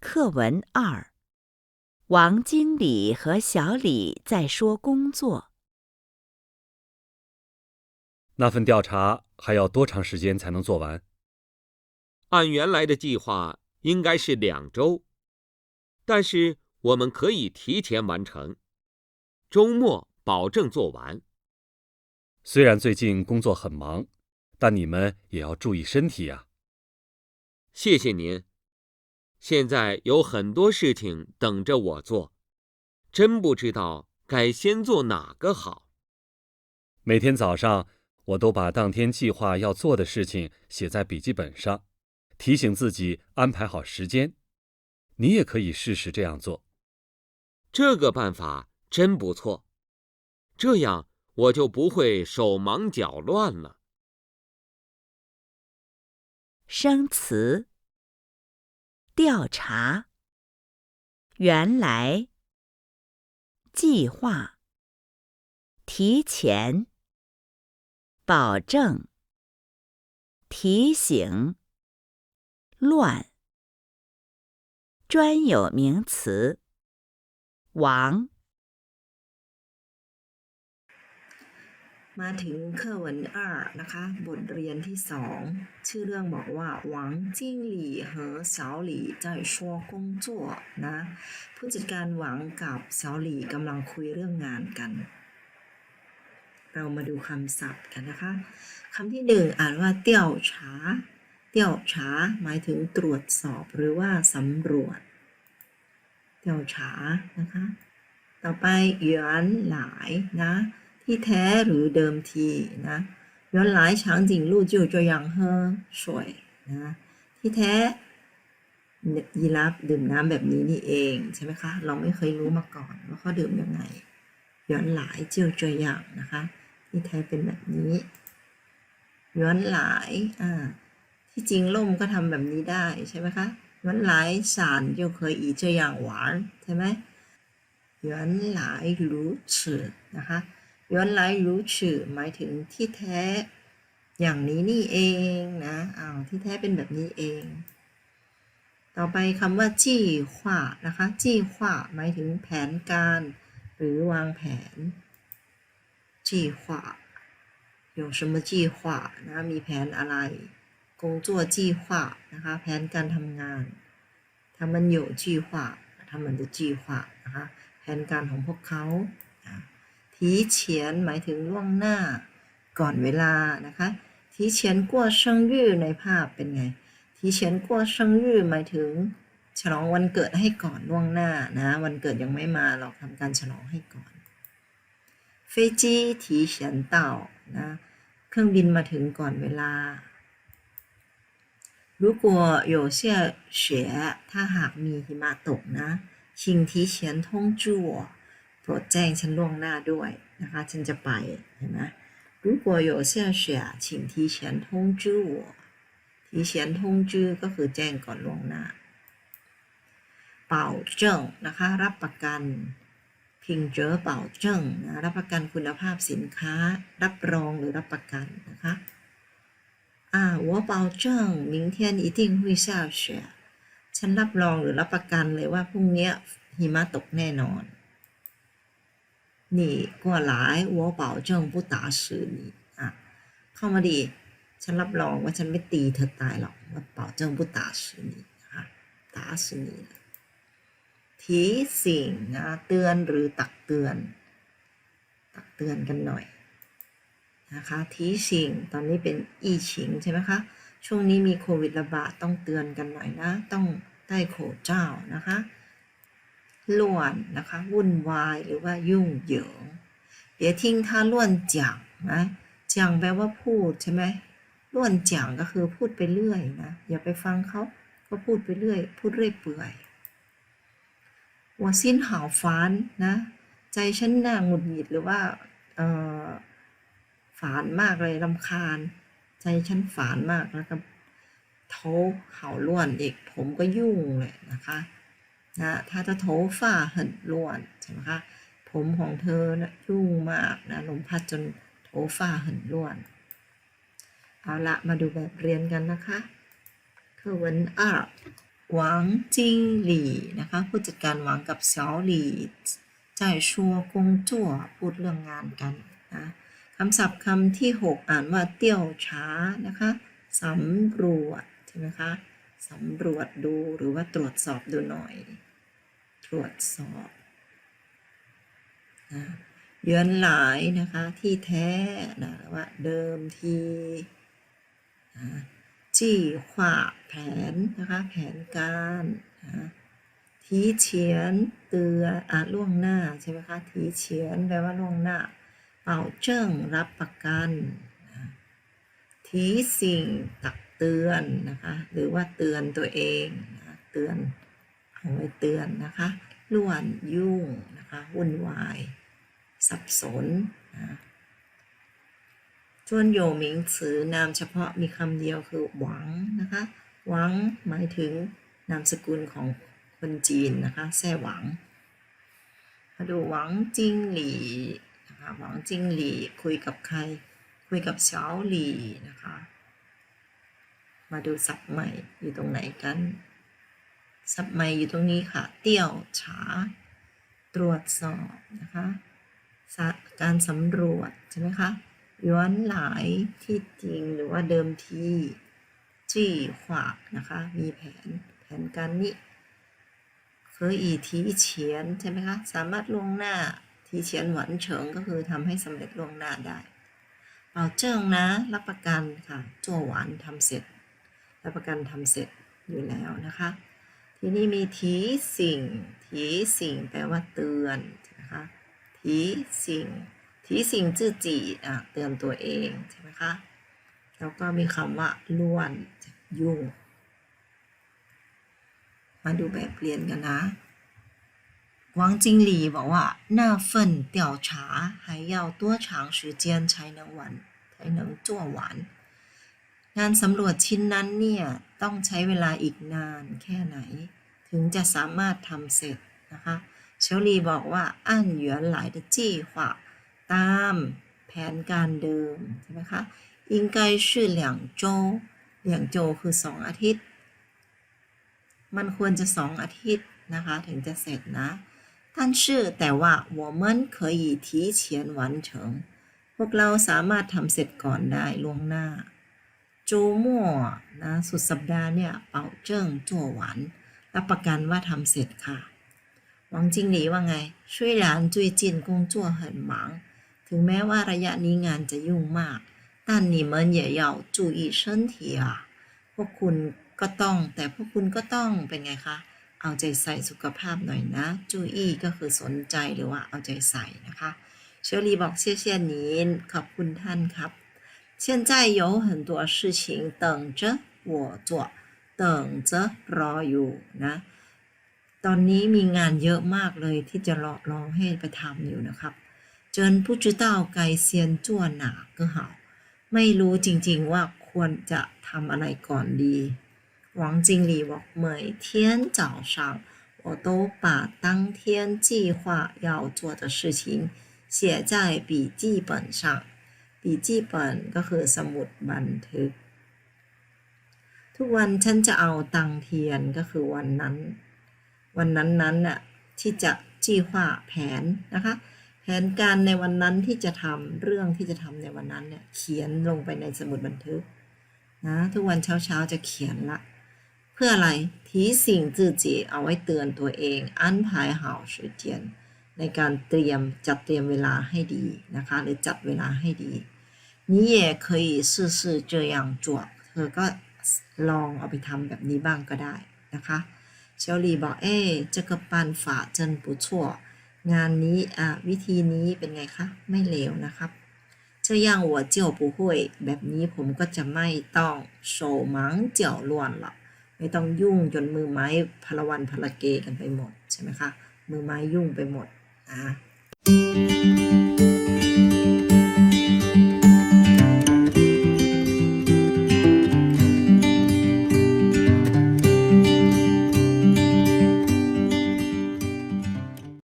课文二：王经理和小李在说工作。那份调查还要多长时间才能做完？按原来的计划应该是两周，但是我们可以提前完成，周末保证做完。虽然最近工作很忙，但你们也要注意身体呀。谢谢您。现在有很多事情等着我做，真不知道该先做哪个好。每天早上，我都把当天计划要做的事情写在笔记本上，提醒自己安排好时间。你也可以试试这样做。这个办法真不错，这样我就不会手忙脚乱了。生词。调查，原来，计划，提前，保证，提醒，乱，专有名词，王。มาถึง课文二นะคะบทเรียนที่สองชื่อเรื่องบอกว่าหวังจิ้งหลี่和小李在说工作นะผู้จัดการหวังกับ小李กำลังคุยเรื่องงานกัน เรามาดูคำศัพท์กันนะคะคำที่หนึ่งอ่านว่าเตี้ยวฉา 调查หมายถึงตรวจสอบหรือว่าสำรวจเตียวฉานะคะ ต่อไปย้อนหลายนะ ที่แท้หรือเดิมทีนะย้อนหลายฉางจิงลู่จู่จะยังเฮ่อสวยนะที่แท้ยีราฟดื่มน้ำแบบนี้นี่เองใช่ไหมคะ เราไม่เคยรู้มาก่อนว่าเขาดื่มยังไงย้อนหลายเจียวเจียอย่างนะคะ ที่แท้เป็นแบบนี้ย้อนหลายอ่า ที่จริงล่มก็ทำแบบนี้ได้ใช่ไหมคะย้อนหลายสาร就可以这样玩ใช่ไหมย้อนหลายรู้สึกนะคะย้อนไลรู้ชื่อหมายถึงที่แท้ อย่างนี้นี่เองนะอ้าวที่แท้เป็นแบบนี้เอง ต่อไปคำว่าจี้ขวานะคะจี้ขวาหมายถึงแผนการ หรือวางแผนจี้ขวา有什么计划นะมีแผนอะไร 工作计划นะคะแผนการทำงาน他们有计划他们的计划นะคะแผนการของพวกเขาทีเฉียนหมายถึงล่วงหน้า ก่อนเวลานะคะทีเฉียนกัวเชิงยื่ในภาพเป็นไงทีเฉียนกัวเชิงยื่หมายถึง ฉลองวันเกิดให้ก่อนล่วงหน้านะวันเกิดยังไม่มาเราทำการฉลองให้ก่อนเฟจีทีเฉียนเต่านะเครื่องบินมาถึงก่อนเวลา 如果有下雪ถ้าหากมีหิมะตกนะ请提前通知我รดแจ้งฉันล่วงหน้าด้วยนะคะฉันจะไปเห็นไหม如果有下雪请提前通知我提前通知ก็คือแจ้งก่อนล่วงหน้าเป่าเจิ้งนะคะรับประกันพิงเจอเป่าเจิ้งนะรับประกันคุณภาพสินค้า รับรองหรือรับประกันนะคะ อ่า我保证明天一定会下雪ฉันรับรองหรือรับประกันเลยว่าพรุ่งนี้หิมะตกแน่นอน你过来我保证不打死你อ่ะเข้ามาดีฉันรับรองว่าฉันไม่ตีเธอตายหรอกว่า保证不打死你นะคะ打死你ทีสิ่งนะเตือนหรือตักเตือน ตักเตือนกันหน่อย นะคะทีชิง ตอนนี้เป็นอีชิงใช่ไหมคะ ช่วงนี้มีโควิดระบาดต้องเตือนกันหน่อยนะ ต้องได้โขเจ้านะคะล้วนนะคะ วุ่นวายหรือว่ายุ่งเหยิงเดี๋ยวทิ้งถ้าล้วนจังนะจังแปลว่าพูดใช่ไหมล้วนจังก็คือพูดไปเรื่อยนะ อย่าไปฟังเขาก็พูดไปเรื่อย พูดเรื่อยเปื่อยวัวสิ้นหาวฟ้านนะ ใจฉันหน่าหงุดหงิดหรือว่าเออ ฝานมากเลยลำคาญ ใจฉันฝานมากแล้วก็โทเห่าล้วนอีกผมก็ยุ่งเลยนะคะ นะ他的头发很乱ใช่ไหมคะ ผมของเธอนะยุ่งมากนะลมพัดจนโถฟ้า很乱เอาละมาดูแบบเรียนกันนะคะ课文二หวังจิงหลี่นะคะผู้จัดการหวังกับเฉาหลี่在说工作พูดเรื่องงานกันนะ คำศัพท์คำที่ 6 อ่านว่าเตี้ยวช้านะคะสำรวจใช่ไหมคะสำรวจดูหรือว่าตรวจสอบดูหน่อย ตรวจสอบนะเยือนหลายนะคะที่แท้นะว่าเดิมทีนะจี้ขวาแผนนะคะแผนการนะทีเฉียนเตือนอะล่วงหน้าใช่ไหมคะทีเฉียนแปลว่าล่วงหน้า เป่าเจิ้งรับประกันทีสิ่งตักเตือนนะคะ หรือว่าเตือนตัวเองนะเตือนเอาไว้เตือนนะคะล้วนยุ่งนะคะวุ่นวาย สับสนนะส่วนโยหมิงซือนามเฉพาะมีคำเดียวคือหวังนะคะหวังหมายถึงนามสกุลของคนจีนนะคะแซ่หวังมาดูหวังจิงหลี่ นะคะหวังจิงหลี่คุยกับใคร คุยกับเฉาหลี่นะคะ มาดูศัพท์ใหม่อยู่ตรงไหนกันศัพท์ใหม่อยู่ตรงนี้ค่ะ เตี้ยวฉา ตรวจสอบนะคะการสำรวจใช่ไหมคะย้อนหลายที่จริงหรือว่าเดิมทีจี้ขวากนะคะ มีแผนแผนการนี้เคยอีทีเฉียนใช่ไหมคะ สามารถลงหน้า ทีเฉียนหวันเฉิงก็คือทำให้สำเร็จล่วงหน้าได้เป่าเจิ้งนะ รับประกันค่ะจั่วหวานทำเสร็จ รับประกันทำเสร็จอยู่แล้วนะคะ ทีนี้มีทีสิ่ง ทีสิ่งแปลว่าเตือนนะคะทีสิ่ง ทีสิ่งจื้อจีอะเตือนตัวเองใช่ไหมคะแล้วก็มีคำว่าล้วนยุ่ง มาดูแบบเรียนกันนะ 王经理บอกว่า那份调查还要多长时间才能完才能做完งานสำรวจชิ้นนั้นเนี่ย ต้องใช้เวลาอีกนานแค่ไหน ถึงจะสามารถทำเสร็จนะคะเชลลีบอกว่าอันหยวนหลาย的计划ตามแผนการเดิมใช่ไหมคะ应该是两周两周คือสองอาทิตย์ มันควรจะสองอาทิตย์นะคะ ถึงจะเสร็จนะ 但是แต่ว่า我们可以提前完成พวกเราสามารถทำเสร็จก่อนได้ล่วงหน้า จูมั่วนะสุดสัปดาห์เนี่ย เป่าเจิ้งจั่วหวานรับประกันว่าทำเสร็จค่ะหวังจิงหลีว่าไง虽然最近工作很忙ถึงแม้ว่าระยะนี้งานจะยุ่งมาก但你们也要注意身体啊พวกคุณก็ต้อง แต่พวกคุณก็ต้องเป็นไงคะ เอาใจใส่สุขภาพหน่อยนะ จูอี้ก็คือสนใจหรือว่าเอาใจใส่นะคะเชอรี่บอกเชี่ยเชี่ยนี้ขอบคุณท่านครับ现在有很多事情等着我做等着รออยู่นะ ตอนนี้มีงานเยอะมากเลยที่จะรอรอให้ไปทำอยู่นะครับเจินผู้知道该先做哪个好ไม่รู้จริงๆว่าควรจะทำอะไรก่อนดี 王经理บอก每天早上我都把当天计划要做的事情写在笔记本上笔记本ก็คือสมุดบันทึก ทุกวันฉันจะเอาตังเทียนก็คือวันนั้น วันนั้นนั้นน่ะที่จะจี้ว่าแผนนะคะ แผนการในวันนั้นที่จะทำเรื่องที่จะทำในวันนั้นเนี่ยเขียนลงไปในสมุดบันทึกนะทุกวันเช้าเช้าๆจะเขียนละ เ พื่ออะไรทีสิ่ง自己เอาไว้เตือนตัวเอง安排好时间ในการเตรียมจัดเตรียมเวลาให้ดีนะคะ หรือจัดเวลาให้ดี你也可以试试这样做เธอก็ลองเอาไปทำแบบนี้บ้างก็ได้นะคะเชลลีบอกเอ๊ะ这个办法真不错งานนี้อ่ะวิธีนี้เป็นไงคะ ไม่เลวนะครับ这样我就不会แบบนี้ผมก็จะไม่ต้อง手忙脚乱了 ไม่ต้องยุ่งจนมือไม้พลวันพลเกกันไปหมดใช่ไหมคะ มือไม้ยุ่งไปหมดอะ